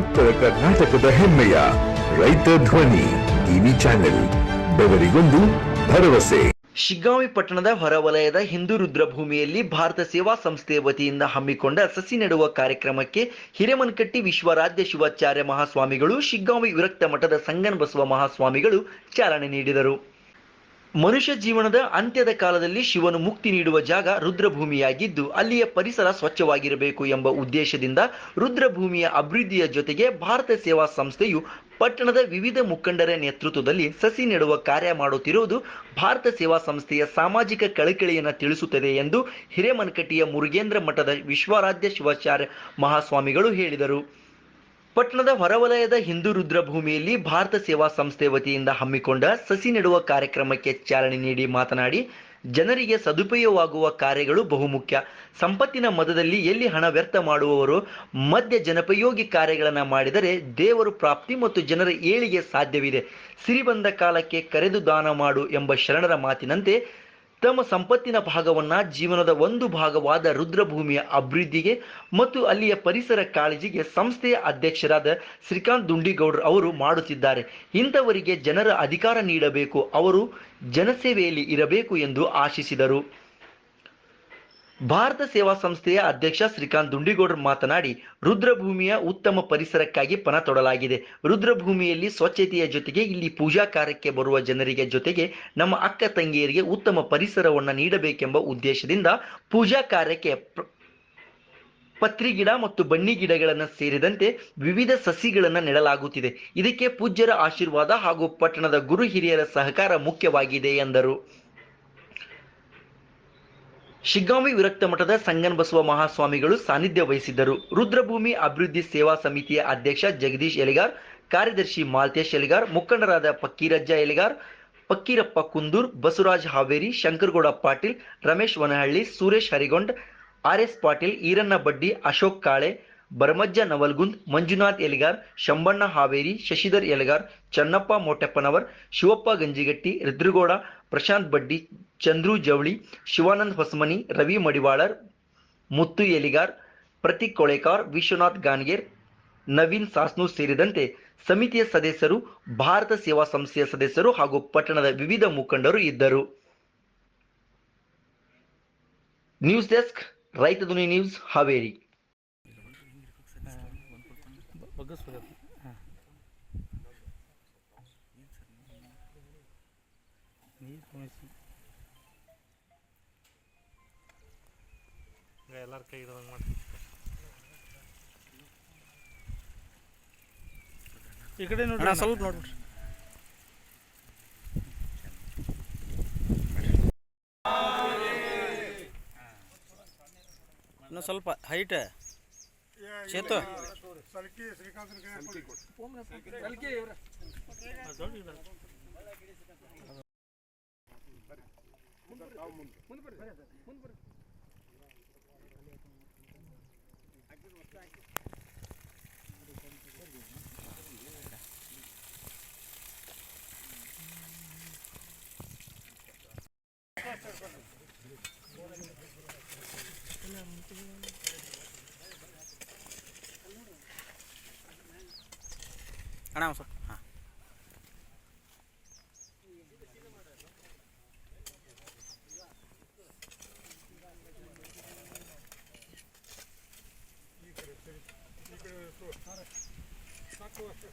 ಉತ್ತರ ಕರ್ನಾಟಕದ ಹೆಮ್ಮೆಯ ರೈತ ಧ್ವನಿ ಟಿವಿ ಚಾನೆಲ್, ಬೆವರಿಗೊಂದು ಭರವಸೆ. ಶಿಗ್ಗಾಂವಿ ಪಟ್ಟಣದ ಹೊರವಲಯದ ಹಿಂದೂ ರುದ್ರಭೂಮಿಯಲ್ಲಿ ಭಾರತ ಸೇವಾ ಸಂಸ್ಥೆಯ ವತಿಯಿಂದ ಹಮ್ಮಿಕೊಂಡ ಸಸಿ ನೆಡುವ ಕಾರ್ಯಕ್ರಮಕ್ಕೆ ಹಿರೇಮನ್ಕಟ್ಟಿ ವಿಶ್ವರಾಧ್ಯ ಶಿವಾಚಾರ್ಯ ಮಹಾಸ್ವಾಮಿಗಳು, ಶಿಗ್ಗಾಂವಿ ವಿರಕ್ತ ಮಠದ ಸಂಗನ್ ಬಸವ ಮಹಾಸ್ವಾಮಿಗಳು ಚಾಲನೆ ನೀಡಿದರು. ಮನುಷ್ಯ ಜೀವನದ ಅಂತ್ಯದ ಕಾಲದಲ್ಲಿ ಶಿವನು ಮುಕ್ತಿ ನೀಡುವ ಜಾಗ ರುದ್ರಭೂಮಿಯಾಗಿದ್ದು, ಅಲ್ಲಿಯ ಪರಿಸರ ಸ್ವಚ್ಛವಾಗಿರಬೇಕು ಎಂಬ ಉದ್ದೇಶದಿಂದ ರುದ್ರಭೂಮಿಯ ಅಭಿವೃದ್ಧಿಯ ಜೊತೆಗೆ ಭಾರತ ಸೇವಾ ಸಂಸ್ಥೆಯು ಪಟ್ಟಣದ ವಿವಿಧ ಮುಖಂಡರ ನೇತೃತ್ವದಲ್ಲಿ ಸಸಿ ನೆಡುವ ಕಾರ್ಯ ಮಾಡುತ್ತಿರುವುದು ಭಾರತ ಸೇವಾ ಸಂಸ್ಥೆಯ ಸಾಮಾಜಿಕ ಕಳಕಳಿಯನ್ನು ತಿಳಿಸುತ್ತದೆ ಎಂದು ಹಿರೇಮನಕಟ್ಟಿಯ ಮುರುಗೇಂದ್ರ ಮಠದ ವಿಶ್ವಾರಾಧ್ಯ ಶಿವಾಚಾರ್ಯ ಮಹಾಸ್ವಾಮಿಗಳು ಹೇಳಿದರು. ಪಟ್ಟಣದ ಹೊರವಲಯದ ಹಿಂದೂ ರುದ್ರಭೂಮಿಯಲ್ಲಿ ಭಾರತ ಸೇವಾ ಸಂಸ್ಥೆ ವತಿಯಿಂದ ಹಮ್ಮಿಕೊಂಡ ಸಸಿ ನೆಡುವ ಕಾರ್ಯಕ್ರಮಕ್ಕೆ ಚಾಲನೆ ನೀಡಿ ಮಾತನಾಡಿ, ಜನರಿಗೆ ಸದುಪಯೋಗವಾಗುವ ಕಾರ್ಯಗಳು ಬಹುಮುಖ್ಯ. ಸಂಪತ್ತಿನ ಮದದಲ್ಲಿ ಎಲ್ಲಿ ಹಣ ವ್ಯರ್ಥ ಮಾಡುವವರು ಮಧ್ಯ ಜನಪಯೋಗಿ ಕಾರ್ಯಗಳನ್ನು ಮಾಡಿದರೆ ದೇವರು ಪ್ರಾಪ್ತಿ ಮತ್ತು ಜನರ ಏಳಿಗೆ ಸಾಧ್ಯವಿದೆ. ಸಿರಿ ಬಂದ ಕಾಲಕ್ಕೆ ಕರೆದು ದಾನ ಮಾಡು ಎಂಬ ಶರಣರ ಮಾತಿನಂತೆ ತಮ್ಮ ಸಂಪತ್ತಿನ ಭಾಗವನ್ನ ಜೀವನದ ಒಂದು ಭಾಗವಾದ ರುದ್ರಭೂಮಿಯ ಅಭಿವೃದ್ಧಿಗೆ ಮತ್ತು ಅಲ್ಲಿಯ ಪರಿಸರ ಕಾಳಜಿಗೆ ಸಂಸ್ಥೆಯ ಅಧ್ಯಕ್ಷರಾದ ಶ್ರೀಕಾಂತ್ ದುಂಡಿಗೌಡ್ರ ಅವರು ಮಾಡುತ್ತಿದ್ದಾರೆ. ಇಂಥವರಿಗೆ ಜನರ ಅಧಿಕಾರ ನೀಡಬೇಕು. ಅವರು ಜನಸೇವೆಯಲ್ಲಿ ಇರಬೇಕು ಎಂದು ಆಶಿಸಿದರು. ಭಾರತ ಸೇವಾ ಸಂಸ್ಥೆಯ ಅಧ್ಯಕ್ಷ ಶ್ರೀಕಾಂತ್ ದುಂಡಿಗೌಡರು ಮಾತನಾಡಿ, ರುದ್ರಭೂಮಿಯ ಉತ್ತಮ ಪರಿಸರಕ್ಕಾಗಿ ಪಣ ತೊಡಲಾಗಿದೆ. ರುದ್ರಭೂಮಿಯಲ್ಲಿ ಸ್ವಚ್ಛತೆಯ ಜೊತೆಗೆ ಇಲ್ಲಿ ಪೂಜಾ ಕಾರ್ಯಕ್ಕೆ ಬರುವ ಜನರಿಗೆ ಜೊತೆಗೆ ನಮ್ಮ ಅಕ್ಕ ತಂಗಿಯರಿಗೆ ಉತ್ತಮ ಪರಿಸರವನ್ನು ನೀಡಬೇಕೆಂಬ ಉದ್ದೇಶದಿಂದ ಪೂಜಾ ಕಾರ್ಯಕ್ಕೆ ಪತ್ರಿ ಗಿಡ ಮತ್ತು ಬನ್ನಿ ಗಿಡಗಳನ್ನು ಸೇರಿದಂತೆ ವಿವಿಧ ಸಸಿಗಳನ್ನು ನೆಡಲಾಗುತ್ತಿದೆ. ಇದಕ್ಕೆ ಪೂಜ್ಯರ ಆಶೀರ್ವಾದ ಹಾಗೂ ಪಟ್ಟಣದ ಗುರು ಹಿರಿಯರ ಸಹಕಾರ ಮುಖ್ಯವಾಗಿದೆ ಎಂದರು. ಶಿಗ್ಗಾಂವಿ ವಿರಕ್ತ ಮಠದ ಸಂಗನ್ ಬಸವ ಮಹಾಸ್ವಾಮಿಗಳು ಸಾನ್ನಿಧ್ಯ ವಹಿಸಿದ್ದರು. ರುದ್ರಭೂಮಿ ಅಭಿವೃದ್ಧಿ ಸೇವಾ ಸಮಿತಿಯ ಅಧ್ಯಕ್ಷ ಜಗದೀಶ್ ಎಲಿಗಾರ್, ಕಾರ್ಯದರ್ಶಿ ಮಾಲ್ತೇಶ್ ಎಲಿಗಾರ್, ಮುಖಂಡರಾದ ಪಕ್ಕೀರಜ್ಜ ಎಲಿಗಾರ್ ಪಕ್ಕೀರಪ್ಪ ಕುಂದೂರ್, ಬಸವರಾಜ್ ಹಾವೇರಿ, ಶಂಕರಗೌಡ ಪಾಟೀಲ್, ರಮೇಶ್ ವನಹಳ್ಳಿ, ಸುರೇಶ್ ಹರಿಗೊಂಡ್, ಆರ್ ಎಸ್ ಪಾಟೀಲ್, ಈರಣ್ಣ ಬಡ್ಡಿ, ಅಶೋಕ್ ಕಾಳೆ, ಬರಮಜ್ಜ ನವಲ್ಗುಂದ್, ಮಂಜುನಾಥ್ ಎಲಿಗಾರ್, ಶಂಬಣ್ಣ ಹಾವೇರಿ, ಶಶಿಧರ್ ಎಲಿಗಾರ್, ಚನ್ನಪ್ಪ ಮೋಟೆಪ್ಪನವರ್, ಶಿವಪ್ಪ ಗಂಜಿಗಟ್ಟಿ, ರುದ್ರಗೌಡ, ಪ್ರಶಾಂತ್ ಬಡ್ಡಿ ಚಂದ್ರು ಜವಳಿ, ಶಿವಾನಂದ್ ಹೊಸಮನಿ, ರವಿ ಮಡಿವಾಳರ್, ಮುತ್ತು ಎಲಿಗಾರ್ ಪ್ರತೀಕ್ ಕೊಳೆಕಾರ್, ವಿಶ್ವನಾಥ್ ಗಾನ್ಗೇರ್, ನವೀನ್ ಸಾಸ್ನು ಸೇರಿದಂತೆ ಸಮಿತಿಯ ಸದಸ್ಯರು, ಭಾರತ ಸೇವಾ ಸಂಸ್ಥೆಯ ಸದಸ್ಯರು ಹಾಗೂ ಪಟ್ಟಣದ ವಿವಿಧ ಮುಖಂಡರು ಇದ್ದರು. ನ್ಯೂಸ್ ಡೆಸ್ಕ್, ರೈತ ಧ್ವನಿ ನ್ಯೂಸ್, ಹಾವೇರಿ. ಎಲ್ಲರ ಕೈ ಇದ್ದಂಗೆ ಮಾಡಿ ಈ ಕಡೆ ನೋಡಿ ಸ್ವಲ್ಪ ನೋಡ್ಬಿಟ್ರಿ ಇನ್ನು ಸ್ವಲ್ಪ ಹೈಟ್ ಚೇತು. ಅಣ್ಣ ಒಂದು ಸ್ವಲ್ಪ trouxeram sacocha.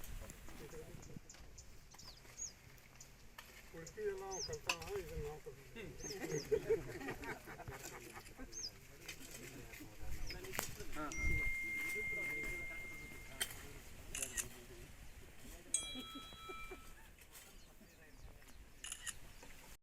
Porque lá o capitão Raiz não. Ah, ah.